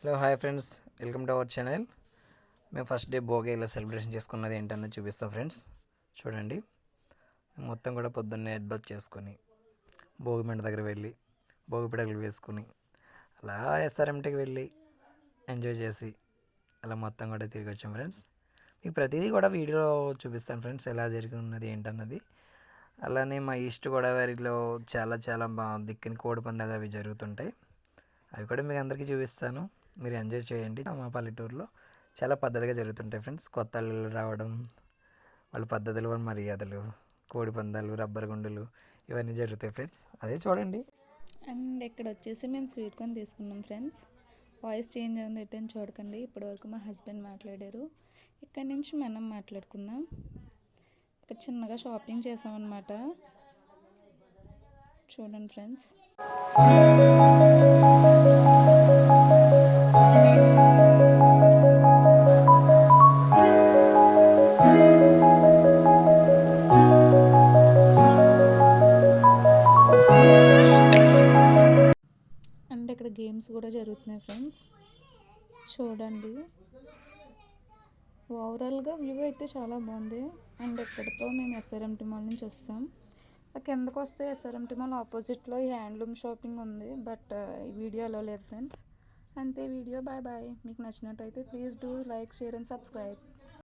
Hello hi friends. Welcome to our channel. మేము first day Bhogi ఇలా celebration చేసుకున్నది ఏంటన్నది చూపిస్తాం ఫ్రెండ్స్. చూడండి. మొత్తం కూడా పొద్దున్నే హెడ్ చేసుకొని భోగి మంట దగ్గర వెళ్ళి భోగి పిడకలు వేసుకుని అలా ఎస్ఆర్ఎంటీకి వెళ్ళి ఎంజాయ్ చేసి అలా మొత్తం కూడా తిరిగి వచ్చాం ఫ్రెండ్స్. మీకు ప్రతిదీ కూడా వీడియోలో చూపిస్తాను ఫ్రెండ్స్ ఎలా జరిగినది ఏంటన్నది. అలానే మా ఈస్ట్ గోదావరిలో చాలా చాలా దిక్కుని కోడి పందాలు అవి జరుగుతుంటాయి. అవి కూడా మీకు అందరికీ చూపిస్తాను. మీరు ఎంజాయ్ చేయండి. మా పల్లెటూరులో చాలా పద్ధతిగా జరుగుతుంటాయి ఫ్రెండ్స్ కొత్త అల్లులు రావడం వాళ్ళ పద్ధతులు వాళ్ళ మర్యాదలు కోడి పందాలు రబ్బర్ గుండులు ఇవన్నీ జరుగుతాయి ఫ్రెండ్స్ అదే చూడండి. అండ్ ఇక్కడ వచ్చేసి మేము స్వీట్ కార్న్ తీసుకున్నాం ఫ్రెండ్స్ వాయిస్ చేంజ్ అయింది ఎట్టని చూడకండి. ఇప్పటివరకు మా హస్బెండ్ మాట్లాడారు. ఇక్కడ నుంచి మనం మాట్లాడుకుందాం. ఇక్కడ చిన్నగా షాపింగ్ చేసామన్నమాట. చూడండి ఫ్రెండ్స్ అండ్ ఇక్కడ గేమ్స్ కూడా జరుగుతున్నాయి ఫ్రెండ్స్. చూడండి. ఓవరాల్గా వ్యూ అయితే చాలా బాగుంది. అండ్ ఇక్కడితో మేము ఎస్ఆర్ఎంటి మాల్ నుంచి వస్తాం. ఆ కిందకు వస్తే ఎస్ఆర్ఎంటి మాల్ ఆపోజిట్లో ఈ హ్యాండ్లూమ్ షాపింగ్ ఉంది. బట్ ఈ వీడియోలో లేదు ఫ్రెండ్స్. అంతే వీడియో బాయ్ బాయ్ మీకు నచ్చినట్టయితే please do like share and subscribe